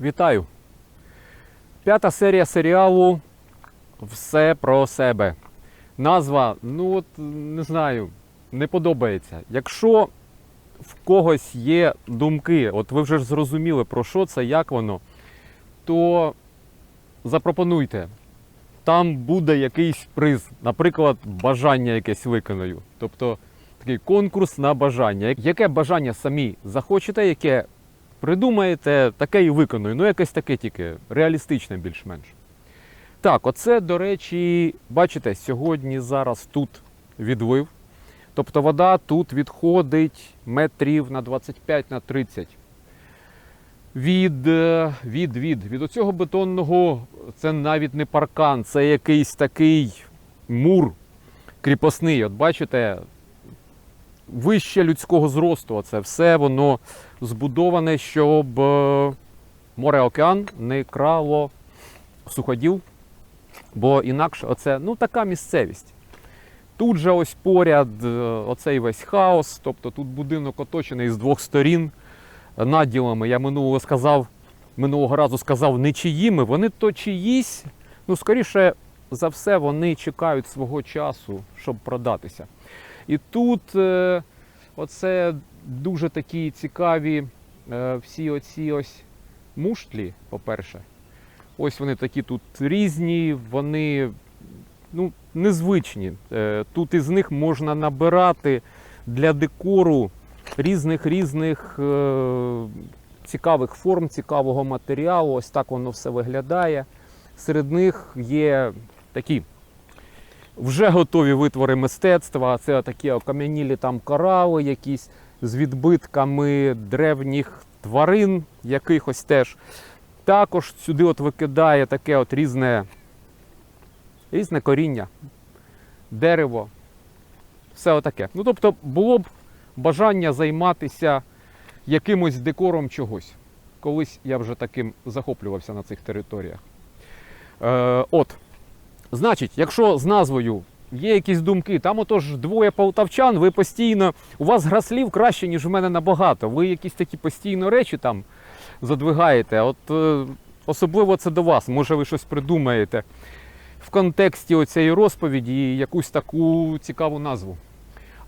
Вітаю! П'ята серія серіалу Все про себе. Назва, ну от не знаю, не подобається. Якщо в когось є думки, от ви вже ж зрозуміли про що це, як воно, то запропонуйте. Там буде якийсь приз, наприклад, бажання якесь виконаю. Тобто такий конкурс на бажання. Яке бажання самі захочете, яке придумаєте, таке і виконую. Ну, якесь таке тільки реалістичне більш-менш. Так, оце, до речі, бачите, сьогодні зараз тут відлив. Тобто вода тут відходить метрів на 25 на 30. Від, е, від, від, від оцього бетонного, це навіть не паркан, це якийсь такий мур кріпосний. От бачите, вище людського зросту. Це все воно збудоване, щоб е, море-океан не крало суходіл. Бо інакше оце ну, така місцевість. Тут же ось поряд е, оцей весь хаос, тобто тут будинок оточений з двох сторін наділами. Я минулого сказав, минулого разу сказав не чиїми, вони то чиїсь, ну скоріше за все, вони чекають свого часу, щоб продатися. І тут е, оце дуже такі цікаві е, всі оці ось муштлі, по-перше. Ось вони такі тут різні, вони ну, незвичні. Е, Тут із них можна набирати для декору різних різних цікавих форм, цікавого матеріалу. Ось так воно все виглядає. Серед них є такі вже готові витвори мистецтва. Це такі окам'янілі там корали, якісь з відбитками древніх тварин, якихось теж. Також сюди от викидає таке от різне, різне коріння, дерево, все отаке. Ну, тобто, було б бажання займатися якимось декором чогось. Колись я вже таким захоплювався на цих територіях. Е, от, значить, якщо з назвою є якісь думки, там отож двоє полтавчан, ви постійно, у вас гра слів краще, ніж в мене набагато. Ви якісь такі постійно речі там задвигаєте. От е, особливо це до вас. Може, ви щось придумаєте в контексті оцієї розповіді якусь таку цікаву назву.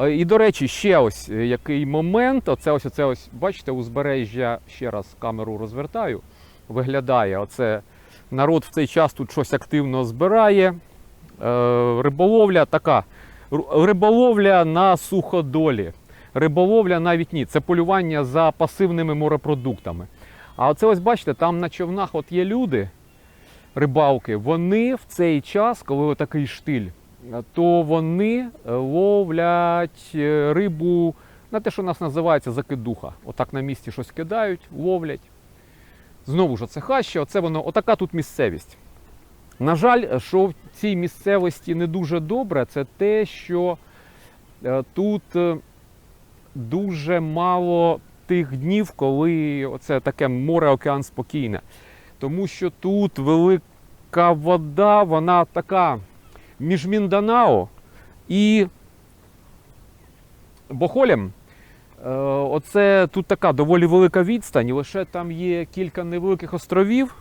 Е, І, до речі, ще ось е, який момент. Оце ось, оце ось, бачите, узбережжя, ще раз камеру розвертаю, виглядає. Оце народ в цей час тут щось активно збирає. Е, Риболовля така. Риболовля на суходолі. Риболовля навіть ні. Це полювання за пасивними морепродуктами. А оце ось бачите, там на човнах от є люди, рибалки, вони в цей час, коли такий штиль, то вони ловлять е, рибу на те, що у нас називається закидуха. Отак на місці щось кидають, ловлять. Знову ж, це хаща, оце воно, отака тут місцевість. На жаль, що в цій місцевості не дуже добре, це те, що е, тут е, дуже мало тих днів, коли оце таке море океан спокійне. Тому що тут велика вода, вона така між Мінданао і Бохолем. Е, Оце тут така доволі велика відстань, лише там є кілька невеликих островів,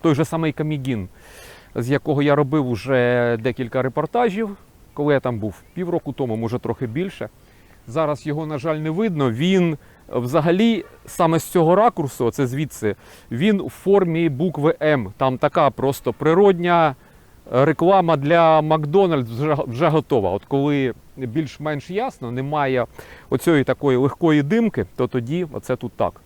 той же самий Камігін, з якого я робив уже декілька репортажів, коли я там був півроку тому, може трохи більше. Зараз його, на жаль, не видно. Він взагалі саме з цього ракурсу, це звідси, він у формі букви М. Там така просто природня реклама для Макдональдс вже, вже готова. От коли більш-менш ясно, немає оцієї такої легкої димки, то тоді оце тут так.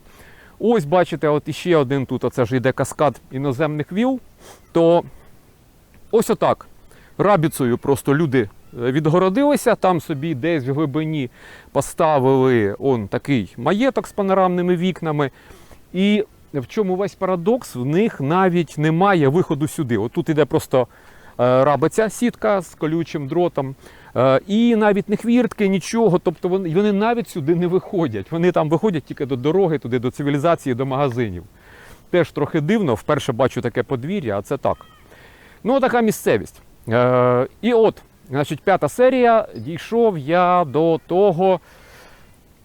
Ось бачите, от іще один тут оце ж йде каскад іноземних віл, то ось отак. Рабіцею просто люди е, відгородилися, там собі десь в глибині поставили он такий маєток з панорамними вікнами. І в чому весь парадокс? В них навіть немає виходу сюди. Отут іде просто рабиця сітка з колючим дротом. Е, І навіть не хвіртки, нічого. Тобто вони, вони навіть сюди не виходять. Вони там виходять тільки до дороги, туди, до цивілізації, до магазинів. Теж трохи дивно, вперше бачу таке подвір'я, а це так. Ну, така місцевість. Е, і от, значить, п'ята серія дійшов я до того,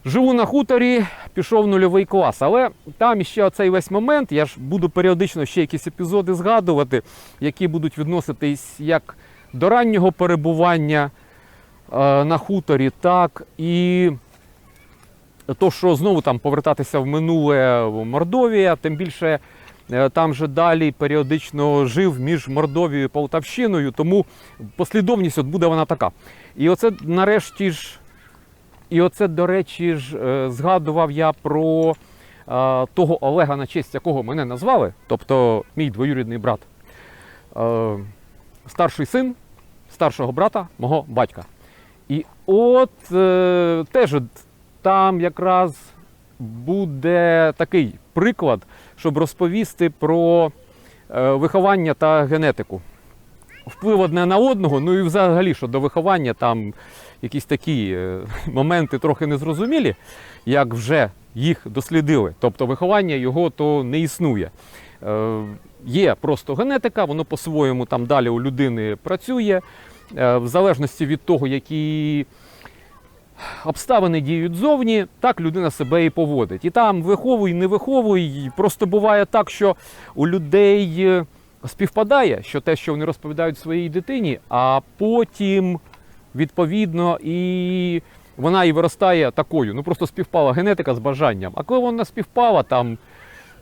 Живу на хуторі, пішов нульовий клас. Але там ще оцей весь момент, я ж буду періодично ще якісь епізоди згадувати, які будуть відноситись як до раннього перебування е, на хуторі, так і то, що знову там повертатися в минуле в Мордовія, тим більше е, там же далі періодично жив між Мордовією і Полтавщиною, тому послідовність от буде вона така. І оце нарешті ж, і оце, до речі, ж, е, згадував я про е, того Олега, на честь якого мене назвали, тобто мій двоюрідний брат, е, старший син старшого брата мого батька. І от теж там якраз буде такий приклад, щоб розповісти про виховання та генетику. Вплив одне на одного, ну і взагалі, що до виховання там якісь такі е, моменти трохи незрозумілі, як вже їх дослідили. Тобто виховання його то не існує. Е, є просто генетика, воно по-своєму там далі у людини працює, е, в залежності від того, які обставини діють зовні, так людина себе і поводить. І там виховуй, не виховуй. Просто буває так, що у людей співпадає, що те, що вони розповідають своїй дитині, а потім відповідно і вона і виростає такою. Ну просто співпала генетика з бажанням. А коли вона співпала там.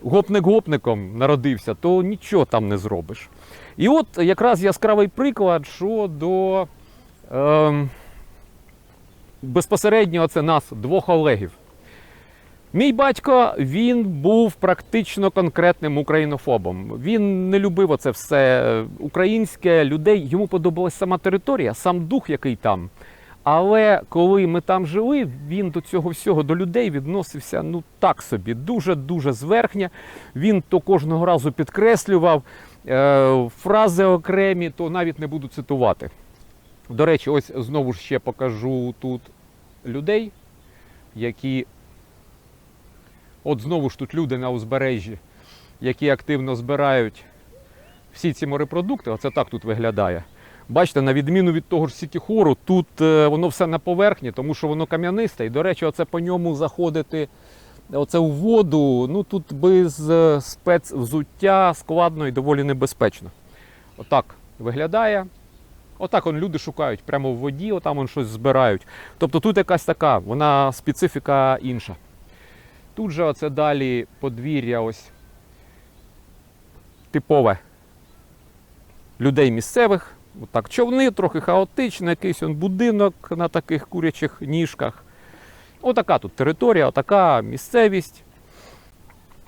Гопник гопником народився, то нічого там не зробиш. І от якраз яскравий приклад щодо е, безпосередньо це нас, двох Олегів. Мій батько він був практично конкретним українофобом. Він не любив оце все українське людей. Йому подобалась сама територія, сам дух, який там. Але коли ми там жили, він до цього всього до людей відносився ну так собі, дуже-дуже зверхня. Він то кожного разу підкреслював е, фрази окремі, то навіть не буду цитувати. До речі, ось знову ж ще покажу тут людей, які. От знову ж тут люди на узбережжі, які активно збирають всі ці морепродукти. Оце так тут виглядає. Бачите, на відміну від того ж Сітіхору, тут е, воно все на поверхні, тому що воно кам'янисте. І, до речі, оце по ньому заходити оце у воду, ну тут без е, спецвзуття складно і доволі небезпечно. Отак виглядає. Отак он люди шукають прямо в воді, отам он щось збирають. Тобто тут якась така, вона специфіка інша. Тут же оце далі подвір'я ось типове людей місцевих. Отак, човни, трохи хаотично, якийсь он будинок на таких курячих ніжках. Отака тут територія, отака місцевість.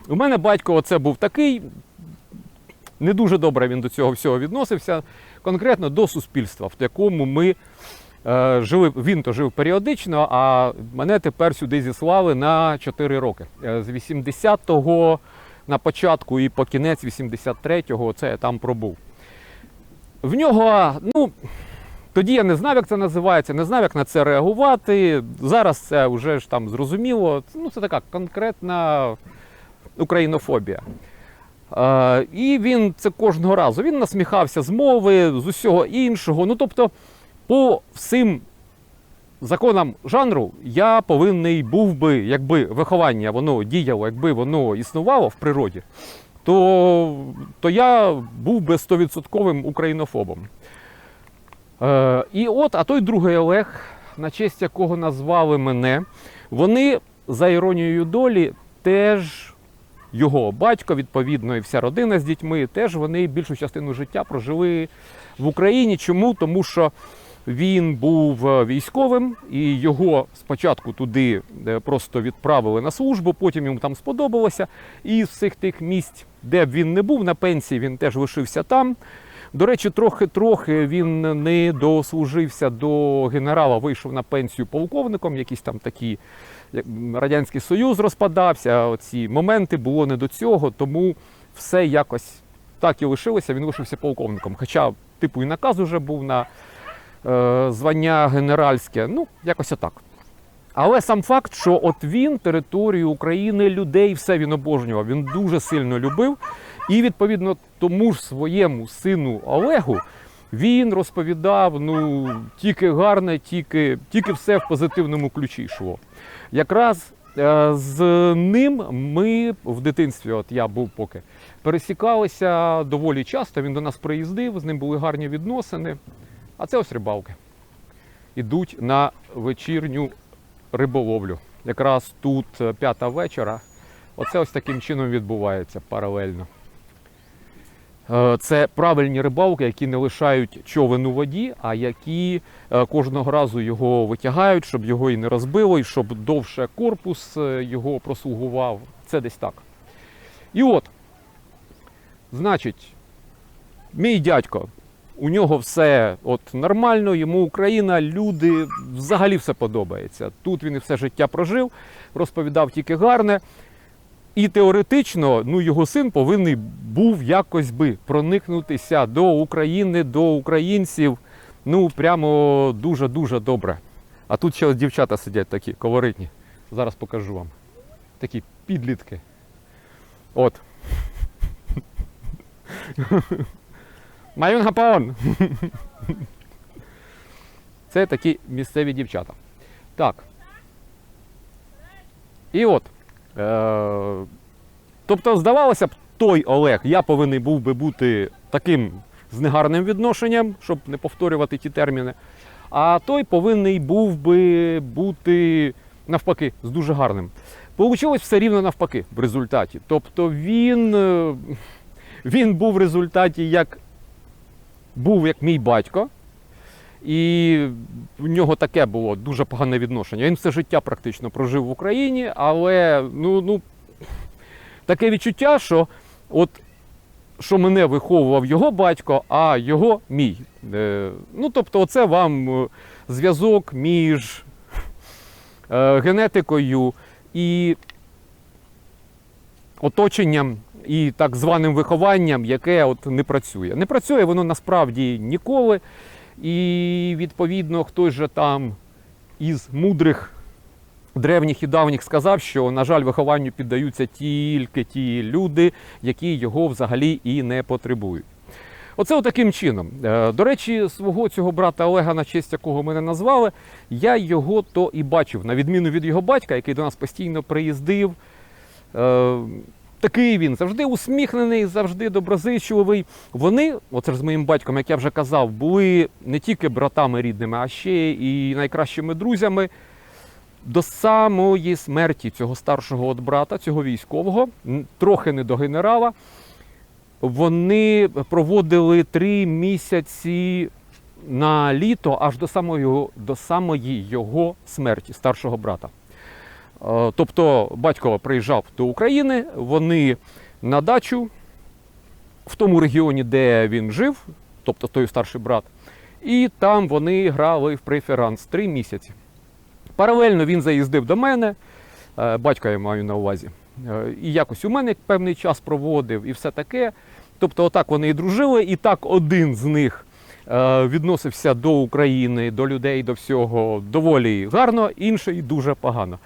У мене батько оце був такий. Не дуже добре він до цього всього відносився, конкретно до суспільства, в якому ми жили. Він то жив періодично, а мене тепер сюди зіслали на 4 роки. Е, з 80-го на початку і по кінець 83-го це я там пробув. В нього, ну, тоді я не знав, як це називається, не знав, як на це реагувати. Зараз це вже ж там зрозуміло. Ну, це така конкретна українофобія. Е, і він це кожного разу. Він насміхався з мови, з усього іншого. Ну, тобто, по всім законам жанру я повинний був би, якби виховання воно діяло, якби воно існувало в природі, то, то я був би 100% українофобом. Е, і от, а той другий Олег, на честь якого назвали мене, вони за іронією долі теж його батько, відповідно, і вся родина з дітьми, теж вони більшу частину життя прожили в Україні. Чому? Тому що він був е, військовим, і його спочатку туди е, просто відправили на службу, потім йому там сподобалося. І з всіх тих місць, де б він не був, на пенсії він теж лишився там. До речі, трохи-трохи він не дослужився до генерала, вийшов на пенсію полковником, якісь там такі як Радянський Союз розпадався. Оці моменти було не до цього, тому все якось так і лишилося. Він лишився полковником. Хоча, типу, і наказ уже був на е, звання генеральське. Ну, якось отак. Але сам факт, що от він територію України, людей, все він обожнював, він дуже сильно любив. І відповідно тому ж своєму сину Олегу Він розповідав ну, тільки гарне, тільки, тільки все в позитивному ключі йшло. Якраз е, з ним ми в дитинстві, от я був поки, пересікалися доволі часто. Він до нас приїздив, з ним були гарні відносини. А це ось рибалки. Ідуть на вечірню риболовлю. Якраз тут е, п'ята вечора. Оце ось таким чином відбувається паралельно. Е, Це правильні рибалки, які не лишають човен у воді, а які е, кожного разу його витягають, щоб його і не розбило, і щоб довше корпус його прослугував. Це десь так. І от, значить, мій дядько, у нього все от нормально, йому Україна, люди, взагалі все подобається. Тут він і все життя прожив, розповідав тільки гарне. І теоретично ну, його син повинен був якось би проникнутися до України, до українців. Ну, прямо дуже-дуже добре. А тут ще дівчата сидять такі колоритні. Зараз покажу вам. Такі підлітки. От. Маюн Гапаон. Це такі місцеві дівчата. Так. І от. Е, тобто, здавалося б, той Олег, я повинен був би бути таким з негарним відношенням, щоб не повторювати ті терміни. А той повинен був би бути навпаки з дуже гарним. Получилось все рівно навпаки в результаті. Тобто він, е, він був в результаті як був як мій батько, і в нього таке було дуже погане відношення. Він все життя практично прожив в Україні, але ну, ну, таке відчуття, що от що мене виховував його батько, а його мій. Е, ну, тобто, оце вам е, зв'язок між е, генетикою і оточенням і так званим вихованням, яке от не працює. Не працює воно насправді ніколи. І відповідно хтось же там із мудрих древніх і давніх сказав, що, на жаль, вихованню піддаються тільки ті люди, які його взагалі і не потребують. Оце таким чином. Е, До речі, свого цього брата Олега, на честь якого мене назвали, я його то і бачив, на відміну від його батька, який до нас постійно приїздив. Такий він завжди усміхнений, завжди доброзичливий. Вони, оце ж з моїм батьком, як я вже казав, були не тільки братами рідними, а ще і найкращими друзями. До самої смерті цього старшого от брата, цього військового, трохи не до генерала, вони проводили три місяці на літо аж до самої, до самої його смерті, старшого брата. Е, Тобто батько приїжджав до України, вони на дачу в тому регіоні, де він жив, тобто той старший брат, і там вони грали в преферанс три місяці. Паралельно він заїздив до мене, е, батька я маю на увазі, е, і якось у мене певний час проводив і все таке. Тобто, отак вони і дружили, і так один з них відносився до України, до людей, до всього доволі гарно, інший дуже погано.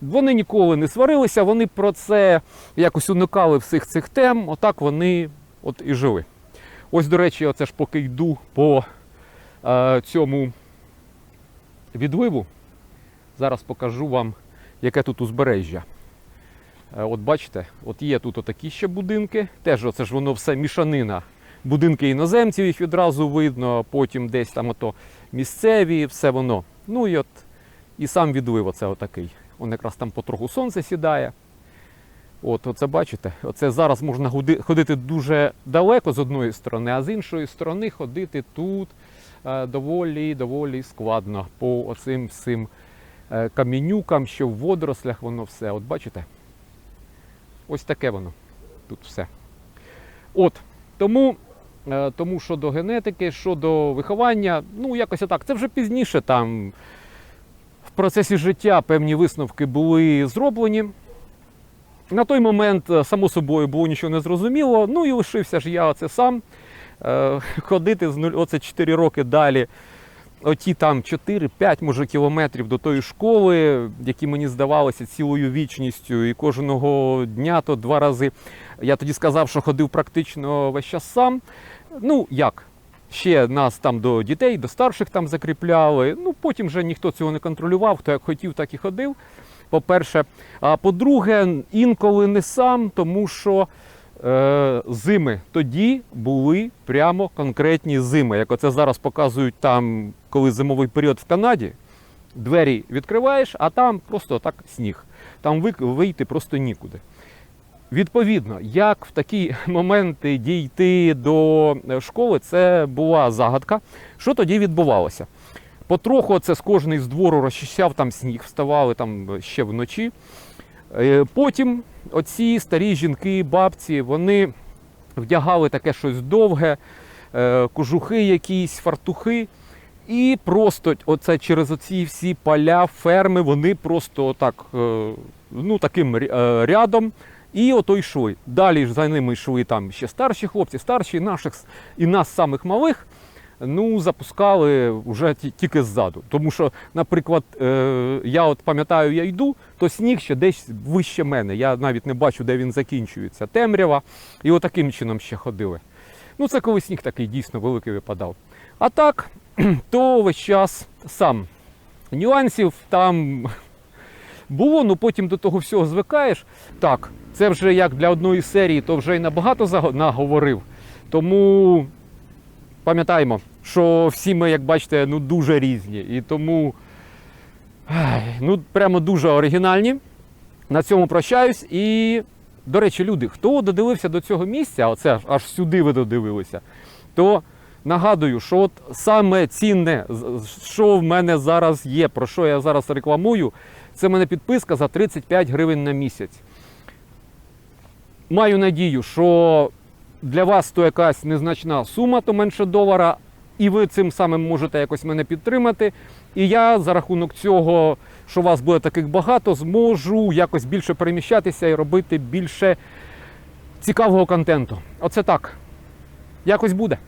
Вони ніколи не сварилися, вони про це якось уникали всіх цих тем. Отак вони от і жили. Ось, до речі, оце ж поки йду по е, цьому відливу. Зараз покажу вам, яке тут узбережжя. Е, от бачите, от є тут отакі ще будинки. Теж оце ж воно все мішанина. Будинки іноземців, їх відразу видно, потім десь там ото місцеві, все воно. Ну і от і сам відлив оце отакий. Он якраз там потроху сонце сідає. От, оце бачите, оце зараз можна ходити дуже далеко з одної сторони, а з іншої сторони ходити тут е, доволі доволі складно по оцим всім е, камінюкам, що в водорослях воно все. От бачите? Ось таке воно тут все. От, тому, е, тому щодо генетики, щодо виховання, ну якось отак. Це вже пізніше там процесі життя певні висновки були зроблені. На той момент, е, само собою, було нічого не зрозуміло. Ну і лишився ж я оце сам е, ходити з нуль, оце 4 роки далі. Оті там 4-5 може кілометрів до тої школи, які мені здавалися цілою вічністю, і кожного дня то два рази. Я тоді сказав, що ходив практично весь час сам. Ну як? Ще нас там до дітей, до старших там закріпляли. Ну потім вже ніхто цього не контролював, хто як хотів, так і ходив. По-перше, а по-друге, інколи не сам, тому що е, зими тоді були прямо конкретні зими. Як оце зараз показують там, коли зимовий період в Канаді, двері відкриваєш, а там просто так сніг. Там вийти просто нікуди. Відповідно, як в такі моменти дійти до е, школи, це була загадка. Що тоді відбувалося? Потроху це з кожний з двору розчищав там сніг, вставали там ще вночі. Е, Потім оці старі жінки, бабці, вони вдягали таке щось довге, е, кожухи якісь, фартухи. І просто оце через оці всі поля, ферми, вони просто отак, е, ну, таким е, рядом. І ото йшли. Далі ж за ними йшли там ще старші хлопці, старші наших і нас самих малих. Ну, запускали вже тільки ззаду. Тому що, наприклад, е, я от пам'ятаю, я йду, то сніг ще десь вище мене. Я навіть не бачу, де він закінчується. Темрява. І отаким чином ще ходили. Ну, це коли сніг такий дійсно великий випадав. А так, то весь час сам. Нюансів там було, ну потім до того всього звикаєш. Так, це вже як для одної серії, то вже й набагато наговорив. Тому пам'ятаємо, що всі ми, як бачите, ну дуже різні. І тому ну, прямо дуже оригінальні. На цьому прощаюсь. І, до речі, люди, хто додивився до цього місця, оце аж- сюди ви додивилися, то нагадую, що от саме цінне, що в мене зараз є, про що я зараз рекламую, це в мене підписка за 35 гривень на місяць. Маю надію, що для вас то якась незначна сума, то менше долара, і ви цим самим можете якось мене підтримати. І я за рахунок цього, що вас буде таких багато, зможу якось більше переміщатися і робити більше цікавого контенту. Оце так. Якось буде.